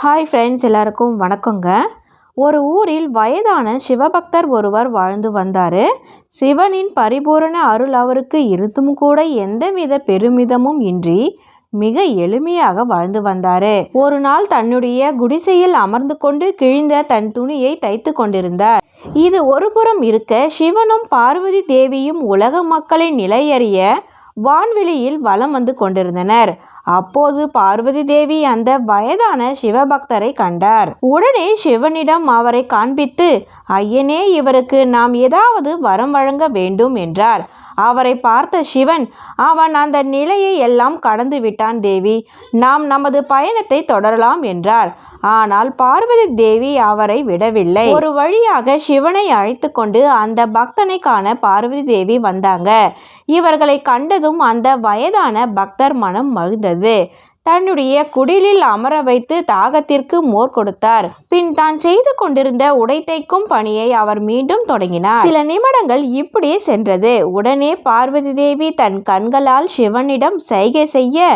Hi friends எல்லாருக்கும் வணக்கங்க. ஒரு ஊரில் வயதான சிவபக்தர் ஒருவர் வாழ்ந்து வந்தார். சிவனின் பரிபூரண அருள் அவருக்கு இருந்தும் கூட எந்தவித பெருமிதமும் இன்றி மிக எளிமையாக வாழ்ந்து வந்தார். ஒரு நாள் தன்னுடைய குடிசையில் அமர்ந்து கொண்டு கிழிந்த தன் துணியை தைத்து கொண்டிருந்தார். இது ஒருபுறம் இருக்க சிவனும் பார்வதி தேவியும் உலக மக்களின் நிலையறிய வான்வெளியில் வலம் வந்து கொண்டிருந்தனர். அப்போது பார்வதி தேவி அந்த வயதான சிவபக்தரை கண்டார். உடனே சிவனிடம் அவரை காண்பித்து ஐயனே இவருக்கு நாம் ஏதாவது வரம் வழங்க வேண்டும் என்றார். அவரை பார்த்த சிவன் அவன் அந்த நிலையை எல்லாம் கடந்து விட்டான் தேவி. நாம் நமது பயணத்தை தொடரலாம் என்றார். ஆனால் பார்வதி தேவி அவரை விடவில்லை. ஒரு வழியாக சிவனை அழைத்து கொண்டு அந்த பக்தனை காண பார்வதி தேவி வந்தாங்க. இவர்களை கண்டதும் அந்த வயதான பக்தர் மனம் மகிழ்ந்தது. தன்னுடைய குடிலில் அமர வைத்து தாகத்திற்கு மோர் கொடுத்தார். பின் தான் செய்து கொண்டிருந்த உடைத்தைக்கும் பணியை அவர் மீண்டும் தொடங்கினார். சில நிமிடங்கள் இப்படியே சென்றது. உடனே பார்வதி தேவி தன் கண்களால் சிவனிடம் சைகை செய்ய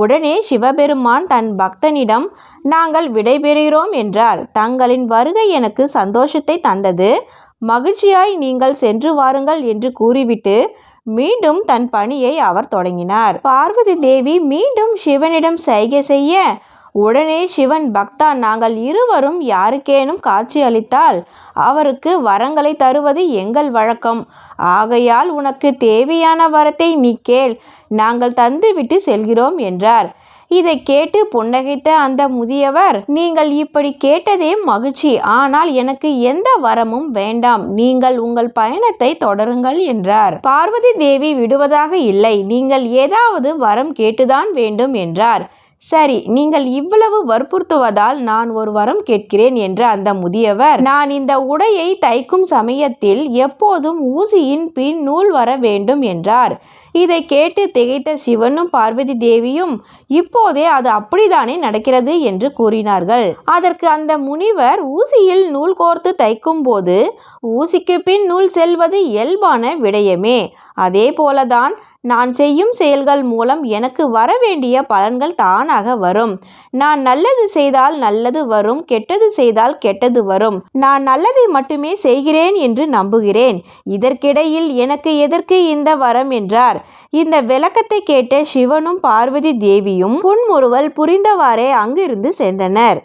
உடனே சிவபெருமான் தன் பக்தனிடம் நாங்கள் விடைபெறுகிறோம் என்றார். தங்களின் வருகை எனக்கு சந்தோஷத்தை தந்தது. மகிழ்ச்சியாய் நீங்கள் சென்று வாருங்கள் என்று கூறிவிட்டு மீண்டும் தன் பணியை அவர் தொடங்கினார். பார்வதி தேவி மீண்டும் சிவனிடம் சைகை செய்ய உடனே சிவன் பக்தா நாங்கள் இருவரும் யாருக்கேனும் காட்சி அளித்தால் அவருக்கு வரங்களை தருவது எங்கள் வழக்கம். ஆகையால் உனக்கு தேவையான வரத்தை நீ கேள் நாங்கள் தந்துவிட்டு செல்கிறோம் என்றார். இதை கேட்டு புன்னகைத்த அந்த முதியவர் நீங்கள் இப்படி கேட்டதே மகிழ்ச்சி. ஆனால் எனக்கு எந்த வரமும் வேண்டாம். நீங்கள் உங்கள் பயணத்தை தொடருங்கள் என்றார். பார்வதி தேவி விடுவதாக இல்லை. நீங்கள் ஏதாவது வரம் கேட்டுதான் வேண்டும் என்றார். சரி நீங்கள் இவ்வளவு வற்புறுத்துவதால் நான் ஒரு வரம் கேட்கிறேன் என்ற அந்த முதியவர் நான் இந்த உடையை தைக்கும் சமயத்தில் எப்போதும் ஊசியின் பின் நூல் வர வேண்டும் என்றார். இதை கேட்டு திகைத்த சிவனும் பார்வதி தேவியும் இப்போதே அது அப்படித்தானே நடக்கிறது என்று கூறினார்கள். அதற்கு அந்த முனிவர் ஊசியில் நூல் கோர்த்து தைக்கும் போது ஊசிக்கு பின் நூல் செல்வது இயல்பான விடயமே. அதே போலதான் நான் செய்யும் செயல்கள் மூலம் எனக்கு வர வேண்டிய பலன்கள் தானாக வரும். நான் நல்லது செய்தால் நல்லது வரும் கெட்டது செய்தால் கெட்டது வரும். நான் நல்லதை மட்டுமே செய்கிறேன் என்று நம்புகிறேன். இதற்கிடையில் எனக்கு எதற்கு இந்த வரம் என்றார். இந்த விளக்கத்தை கேட்ட சிவனும் பார்வதி தேவியும் புன்முறுவல் புரிந்தவாறே அங்கிருந்து சென்றனர்.